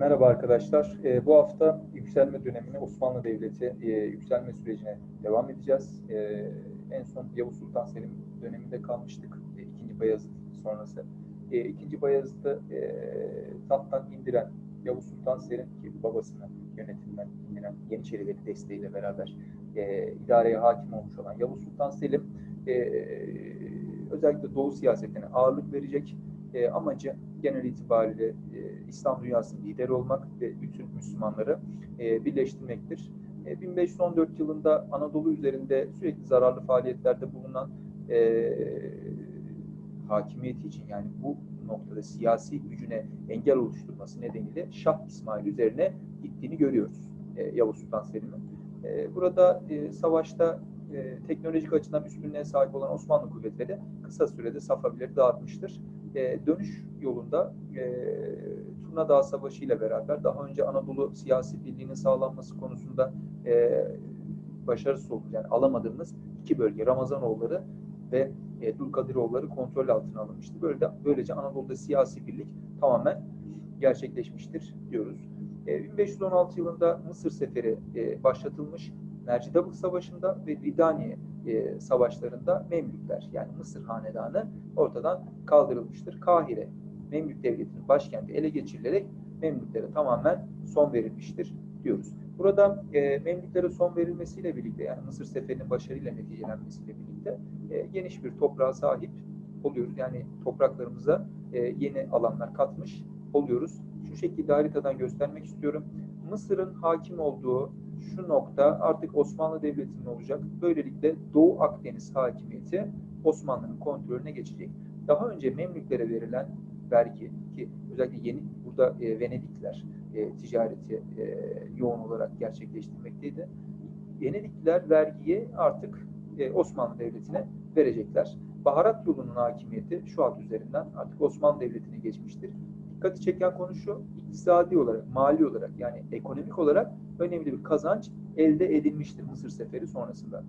Merhaba arkadaşlar. Ee, bu hafta yükselme dönemine Osmanlı Devleti e, yükselme sürecine devam edeceğiz. Ee, en son Yavuz Sultan Selim döneminde kalmıştık. E, İkinci Bayezid sonrası. E, İkinci Bayezid'i e, tahttan indiren Yavuz Sultan Selim ki babasını yönetimden indiren Yeniçerileri desteğiyle beraber e, idareye hakim olmuş olan Yavuz Sultan Selim e, özellikle Doğu siyasetine ağırlık verecek e, amacı genel itibariyle e, İslam dünyasının lideri olmak ve bütün Müslümanları e, birleştirmektir. E, 1514 yılında Anadolu üzerinde sürekli zararlı faaliyetlerde bulunan e, hakimiyeti için yani bu noktada siyasi gücüne engel oluşturması nedeniyle Şah İsmail üzerine gittiğini görüyoruz e, Yavuz Sultan Selim'in. E, burada e, savaşta e, teknolojik açıdan üstünlüğe sahip olan Osmanlı kuvvetleri kısa sürede Safavileri dağıtmıştır. E, dönüş yolunda e, Turna Dağı Savaşı ile beraber daha önce Anadolu siyasi birliğinin sağlanması konusunda e, başarısız oldu. Yani alamadığımız iki bölge Ramazanoğulları ve e, Dulkadiroğulları kontrol altına alınmıştı. Böyle böylece Anadolu'da siyasi birlik tamamen gerçekleşmiştir diyoruz. E, 1516 yılında Mısır Seferi e, başlatılmış. Mercidabık Savaşı'nda ve Ridaniye e, savaşlarında Memlükler yani Mısır hanedanı ortadan kaldırılmıştır. Kahire Memlük Devleti'nin başkenti ele geçirilerek Memlüklere tamamen son verilmiştir diyoruz. Burada e, Memlüklere son verilmesiyle birlikte yani Mısır Seferi'nin başarıyla neticelenmesiyle birlikte e, geniş bir toprağa sahip oluyoruz. Yani topraklarımıza e, yeni alanlar katmış oluyoruz. Şu şekilde haritadan göstermek istiyorum. Mısır'ın hakim olduğu şu nokta artık Osmanlı Devleti'nin olacak. Böylelikle Doğu Akdeniz hakimiyeti Osmanlı'nın kontrolüne geçecek. Daha önce Memlüklere verilen vergi ki özellikle yeni burada e, Venedikler e, ticareti e, yoğun olarak gerçekleştirmekteydi. Venedikliler vergiyi artık e, Osmanlı Devleti'ne verecekler. Baharat yolunun hakimiyeti şu alt üzerinden artık Osmanlı Devleti'ne geçmiştir. Dikkati çeken konu şu, iktisadi olarak, mali olarak yani ekonomik olarak önemli bir kazanç elde edilmiştir Mısır Seferi sonrasında.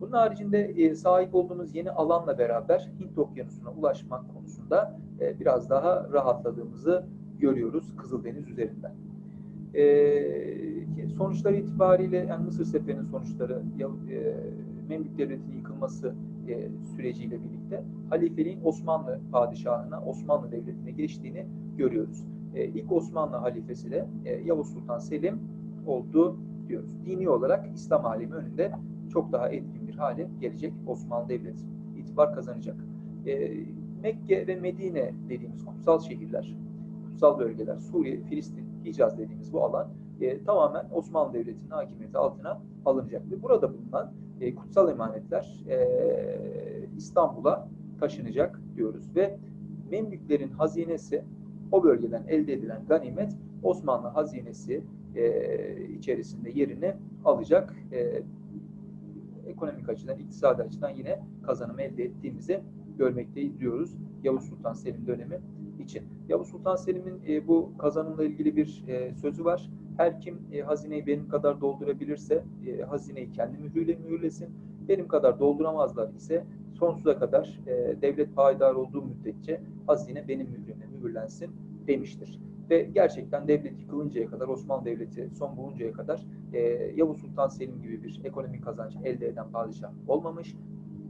Bunun haricinde e, sahip olduğumuz yeni alanla beraber Hint Okyanusu'na ulaşmak konusunda e, biraz daha rahatladığımızı görüyoruz Kızıldeniz üzerinden. E, sonuçlar itibariyle yani Mısır Seferi'nin sonuçları e, Memlük Devleti'nin yıkılması e, süreciyle birlikte halifeliğin Osmanlı padişahına, Osmanlı Devleti'ne geçtiğini görüyoruz. E, ilk Osmanlı halifesi de Yavuz Sultan Selim oldu diyoruz. Dini olarak İslam alemi önünde çok daha etkin bir hale gelecek Osmanlı Devleti. itibar kazanacak. Mekke ve Medine dediğimiz kutsal şehirler, kutsal bölgeler, Suriye, Filistin, Hicaz dediğimiz bu alan e, tamamen Osmanlı Devleti'nin hakimiyeti altına alınacak. Ve burada bulunan e, kutsal emanetler e, İstanbul'a taşınacak diyoruz. Ve Memlüklerin hazinesi o bölgeden elde edilen ganimet Osmanlı hazinesi e, içerisinde yerini alacak. E, ekonomik açıdan, iktisadi açıdan yine kazanım elde ettiğimizi görmekteyiz diyoruz Yavuz Sultan Selim dönemi için. Yavuz Sultan Selim'in e, bu kazanımla ilgili bir e, sözü var. Her kim e, hazineyi benim kadar doldurabilirse e, hazineyi kendi mühürle mühürlesin. Benim kadar dolduramazlar ise sonsuza kadar e, devlet payidar olduğu müddetçe hazine benim mührümle mühürlensin demiştir. Ve gerçekten devlet yıkılıncaya kadar, Osmanlı Devleti son buluncaya kadar e, Yavuz Sultan Selim gibi bir ekonomik kazanç elde eden padişah olmamış.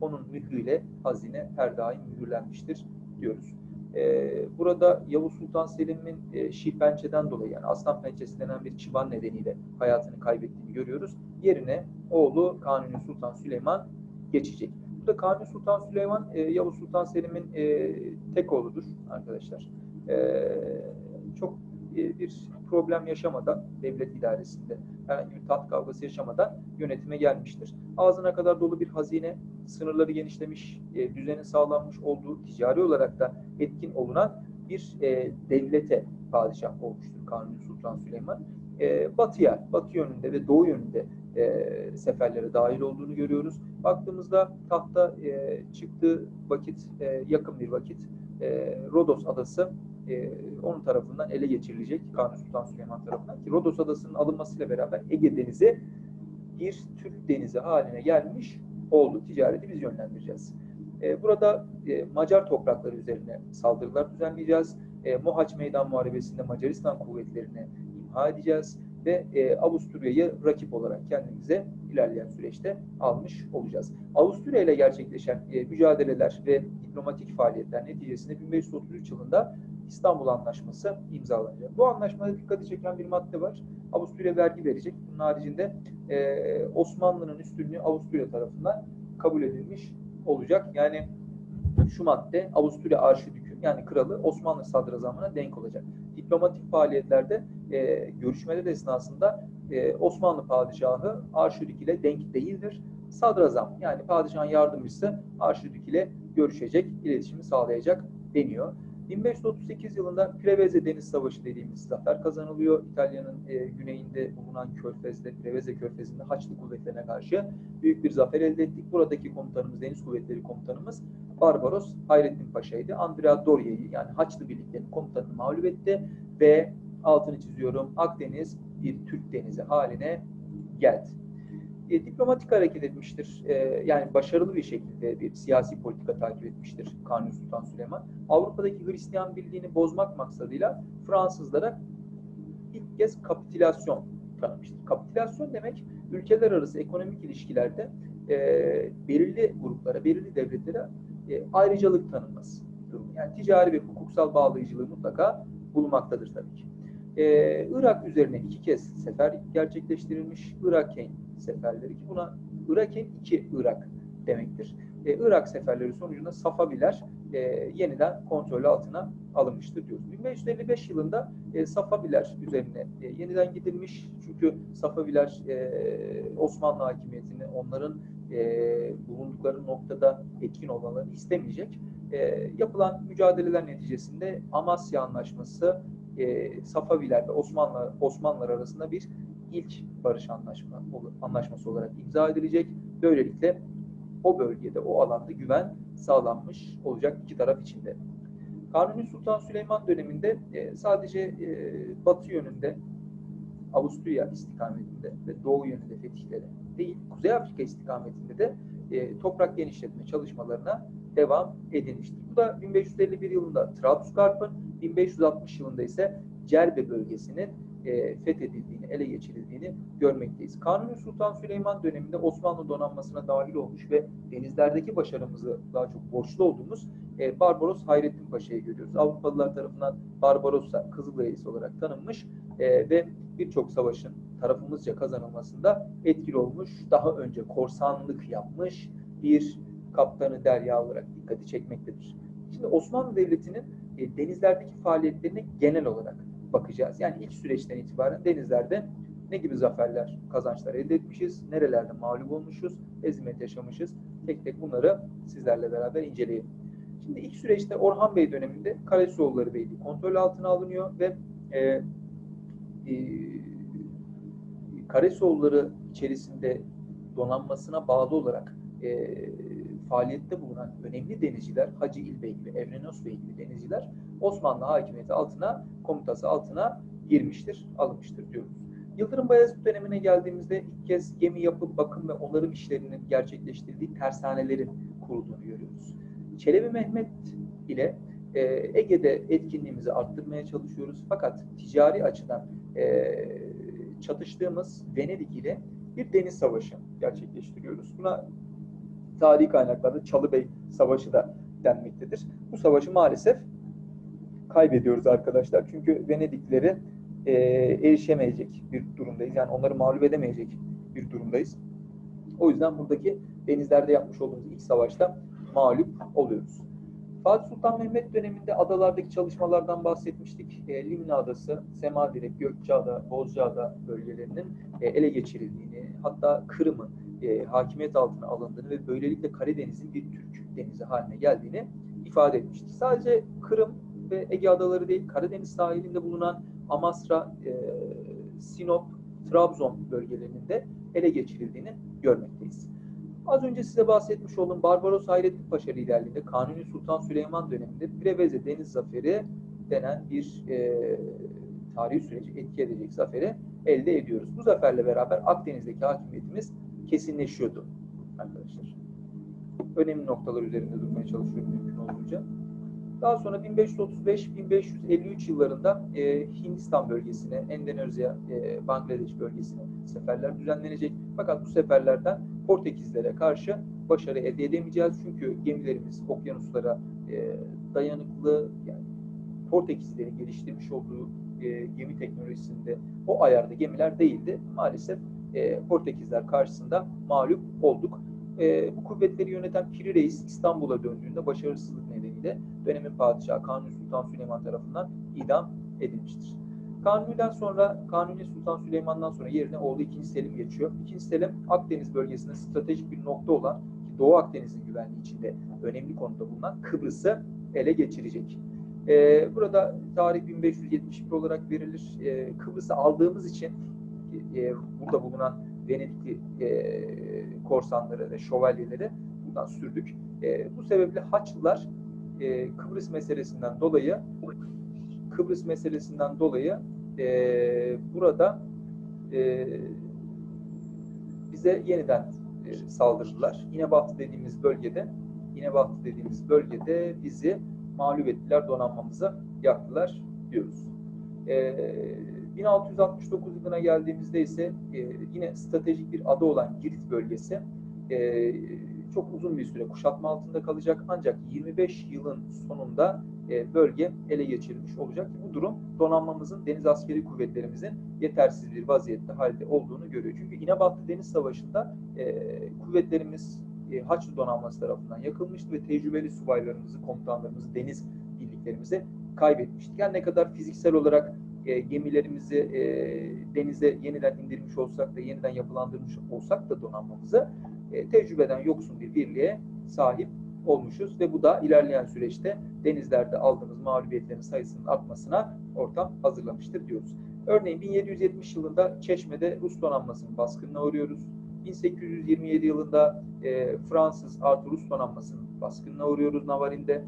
Onun mührüyle hazine her daim mühürlenmiştir diyoruz. Ee, burada Yavuz Sultan Selim'in e, Şih Pençe'den dolayı yani Aslan Pençesi denen bir çıban nedeniyle hayatını kaybettiğini görüyoruz. Yerine oğlu Kanuni Sultan Süleyman geçecek. Burada Kanuni Sultan Süleyman e, Yavuz Sultan Selim'in e, tek oğludur arkadaşlar. E, çok e, bir problem yaşamadan devlet idaresinde herhangi bir taht kavgası yaşamadan yönetime gelmiştir. Ağzına kadar dolu bir hazine, sınırları genişlemiş, e, düzeni sağlanmış olduğu ticari olarak da etkin olunan bir e, devlete padişah olmuştur Kanuni Sultan Süleyman. E, batıya, batı yönünde ve doğu yönünde e, seferlere dahil olduğunu görüyoruz. Baktığımızda tahta e, çıktığı vakit, e, yakın bir vakit e, Rodos adası e, onun tarafından ele geçirilecek Kanuni Sultan Süleyman tarafından ki Rodos Adası'nın alınmasıyla beraber Ege Denizi bir Türk denizi haline gelmiş oldu. Ticareti biz yönlendireceğiz. E, burada e, Macar toprakları üzerine saldırılar düzenleyeceğiz. e, Mohaç Meydan Muharebesi'nde Macaristan kuvvetlerini imha edeceğiz ve e, Avusturya'yı rakip olarak kendimize ilerleyen süreçte almış olacağız. Avusturya ile gerçekleşen e, mücadeleler ve diplomatik faaliyetler neticesinde 1533 yılında İstanbul Anlaşması imzalanacak. Bu anlaşmada dikkati çeken bir madde var. Avusturya vergi verecek. Bunun haricinde e, Osmanlı'nın üstünlüğü Avusturya tarafından kabul edilmiş olacak. Yani şu madde Avusturya Arşidükü yani kralı Osmanlı sadrazamına denk olacak. Diplomatik faaliyetlerde e, görüşmeler esnasında e, Osmanlı padişahı Arşidük ile denk değildir. Sadrazam yani padişahın yardımcısı Arşidük ile görüşecek, iletişimi sağlayacak deniyor. 1538 yılında Preveze Deniz Savaşı dediğimiz zafer kazanılıyor. İtalya'nın e, güneyinde bulunan Körfez'de, Preveze Körfezi'nde Haçlı kuvvetlerine karşı büyük bir zafer elde ettik. Buradaki komutanımız, Deniz Kuvvetleri komutanımız Barbaros Hayrettin Paşa'ydı. Andrea Doria'yı yani Haçlı birliklerin komutanını mağlup etti ve altını çiziyorum Akdeniz bir Türk denizi haline geldi. E, diplomatik hareket etmiştir. E, yani başarılı bir şekilde bir siyasi politika takip etmiştir Kanuni Sultan Süleyman. Avrupa'daki Hristiyan birliğini bozmak maksadıyla Fransızlara ilk kez kapitülasyon tanımıştır. Kapitülasyon demek ülkeler arası ekonomik ilişkilerde e, belirli gruplara, belirli devletlere e, ayrıcalık tanınması. Yani ticari ve hukuksal bağlayıcılığı mutlaka bulunmaktadır tabii ki. Ee, Irak üzerine iki kez sefer gerçekleştirilmiş. Iraken seferleri ki buna Iraken iki Irak demektir. Ee, Irak seferleri sonucunda Safaviler e, yeniden kontrol altına alınmıştır diyoruz. 1555 yılında e, Safaviler üzerine e, yeniden gidilmiş. Çünkü Safaviler e, Osmanlı hakimiyetini onların e, bulundukları noktada etkin olmalarını istemeyecek. E, yapılan mücadeleler neticesinde Amasya Anlaşması e, Safaviler ve Osmanlı Osmanlılar arasında bir ilk barış anlaşma, anlaşması olarak imza edilecek. Böylelikle o bölgede, o alanda güven sağlanmış olacak iki taraf içinde. Kanuni Sultan Süleyman döneminde e, sadece e, batı yönünde Avusturya istikametinde ve doğu yönünde fetihlere değil, Kuzey Afrika istikametinde de e, toprak genişletme çalışmalarına devam edilmiştir. Bu da 1551 yılında Trablusgarp'ın, 1560 yılında ise Cerbe bölgesinin e, fethedildiğini, ele geçirildiğini görmekteyiz. Kanuni Sultan Süleyman döneminde Osmanlı donanmasına dahil olmuş ve denizlerdeki başarımızı daha çok borçlu olduğumuz e, Barbaros Hayrettin Paşa'yı görüyoruz. Avrupalılar tarafından Barbaros'a Kızıl olarak tanınmış e, ve birçok savaşın tarafımızca kazanılmasında etkili olmuş. Daha önce korsanlık yapmış bir kaptanı derya olarak dikkati çekmektedir. Şimdi Osmanlı Devleti'nin denizlerdeki faaliyetlerine genel olarak bakacağız. Yani ilk süreçten itibaren denizlerde ne gibi zaferler, kazançlar elde etmişiz, nerelerde mağlup olmuşuz, eziyet yaşamışız. Tek tek bunları sizlerle beraber inceleyelim. Şimdi ilk süreçte Orhan Bey döneminde Kalesuoğulları Beyliği kontrol altına alınıyor ve e, e, Karasoğulları içerisinde donanmasına bağlı olarak e, faaliyette bulunan önemli denizciler, Hacı İlbey gibi, Evrenos Bey gibi denizciler Osmanlı hakimiyeti altına, komutası altına girmiştir, alınmıştır diyoruz. Yıldırım Bayezid dönemine geldiğimizde ilk kez gemi yapıp bakım ve onarım işlerinin gerçekleştirdiği tersanelerin kurulduğunu görüyoruz. Çelebi Mehmet ile e, Ege'de etkinliğimizi arttırmaya çalışıyoruz. Fakat ticari açıdan e, çatıştığımız Venedik ile bir deniz savaşı gerçekleştiriyoruz. Buna tarihi kaynaklarda Çalıbey Savaşı da denmektedir. Bu savaşı maalesef kaybediyoruz arkadaşlar. Çünkü Venedikleri e, erişemeyecek bir durumdayız. Yani onları mağlup edemeyecek bir durumdayız. O yüzden buradaki denizlerde yapmış olduğumuz ilk savaşta mağlup oluyoruz. Fatih Sultan Mehmet döneminde adalardaki çalışmalardan bahsetmiştik. E, Limna Adası, Semadirek, Gökçeada, Bozcaada bölgelerinin e, ele geçirildiğini, hatta Kırım'ın e, hakimiyet altına alındığını ve böylelikle Karadeniz'in bir Türk denizi haline geldiğini ifade etmiştik. Sadece Kırım ve Ege Adaları değil, Karadeniz sahilinde bulunan Amasra, e, Sinop, Trabzon bölgelerinin de ele geçirildiğini görmekteyiz. Az önce size bahsetmiş olduğum Barbaros Hayrettin Paşa liderliğinde Kanuni Sultan Süleyman döneminde Preveze Deniz Zaferi denen bir e, tarihi süreci etki edecek zaferi elde ediyoruz. Bu zaferle beraber Akdeniz'deki hakimiyetimiz kesinleşiyordu arkadaşlar. Önemli noktalar üzerinde durmaya çalışıyorum mümkün olduğunca. Daha sonra 1535-1553 yıllarında e, Hindistan bölgesine, Endonezya, e, Bangladeş bölgesine seferler düzenlenecek. Fakat bu seferlerden Portekizlere karşı başarı elde edemeyeceğiz. Çünkü gemilerimiz okyanuslara e, dayanıklı, yani Portekizlerin geliştirmiş olduğu e, gemi teknolojisinde o ayarda gemiler değildi. Maalesef e, Portekizler karşısında mağlup olduk. E, bu kuvvetleri yöneten Piri Reis İstanbul'a döndüğünde başarısızlık nedeniyle dönemin padişahı Kanuni Sultan Süleyman tarafından idam edilmiştir. Kanuni'den sonra, Kanuni Sultan Süleyman'dan sonra yerine oğlu 2. Selim geçiyor. 2. Selim Akdeniz bölgesinde stratejik bir nokta olan Doğu Akdeniz'in güvenliği içinde önemli konuda bulunan Kıbrıs'ı ele geçirecek. Ee, burada tarih 1571 olarak verilir. Ee, Kıbrıs'ı aldığımız için e, burada bulunan Venedikli e, korsanları ve şövalyeleri buradan sürdük. E, bu sebeple Haçlılar e, Kıbrıs meselesinden dolayı Kıbrıs meselesinden dolayı e, burada e, bize yeniden e, saldırdılar. İnebahtı dediğimiz bölgede İnebahtı dediğimiz bölgede bizi mağlup ettiler, donanmamızı yaktılar diyoruz. E, 1669 yılına geldiğimizde ise e, yine stratejik bir adı olan Girit bölgesi e, çok uzun bir süre kuşatma altında kalacak ancak 25 yılın sonunda e, bölge ele geçirilmiş olacak. Bu durum donanmamızın, deniz askeri kuvvetlerimizin yetersiz bir vaziyette halde olduğunu görüyor. Çünkü İnebatlı Deniz Savaşı'nda e, kuvvetlerimiz e, Haçlı donanması tarafından yakılmıştı ve tecrübeli subaylarımızı, komutanlarımızı, deniz birliklerimizi kaybetmiştik. Yani ne kadar fiziksel olarak gemilerimizi denize yeniden indirmiş olsak da yeniden yapılandırmış olsak da donanmamızı e, tecrübeden yoksun bir birliğe sahip olmuşuz ve bu da ilerleyen süreçte denizlerde aldığımız mağlubiyetlerin sayısının artmasına ortam hazırlamıştır diyoruz. Örneğin 1770 yılında Çeşme'de Rus donanmasının baskınına uğruyoruz. 1827 yılında e, Fransız artı Rus donanmasının baskınına uğruyoruz Navarin'de.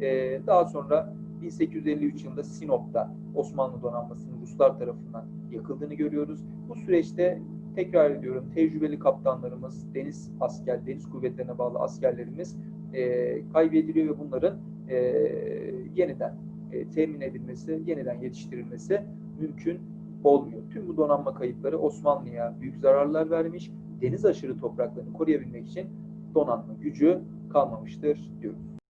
E, daha sonra 1853 yılında Sinop'ta Osmanlı donanmasının Ruslar tarafından yakıldığını görüyoruz. Bu süreçte tekrar ediyorum tecrübeli kaptanlarımız, deniz asker, deniz kuvvetlerine bağlı askerlerimiz e, kaybediliyor ve bunların e, yeniden e, temin edilmesi, yeniden yetiştirilmesi mümkün olmuyor. Tüm bu donanma kayıpları Osmanlı'ya büyük zararlar vermiş, deniz aşırı topraklarını koruyabilmek için donanma gücü kalmamıştır diyoruz.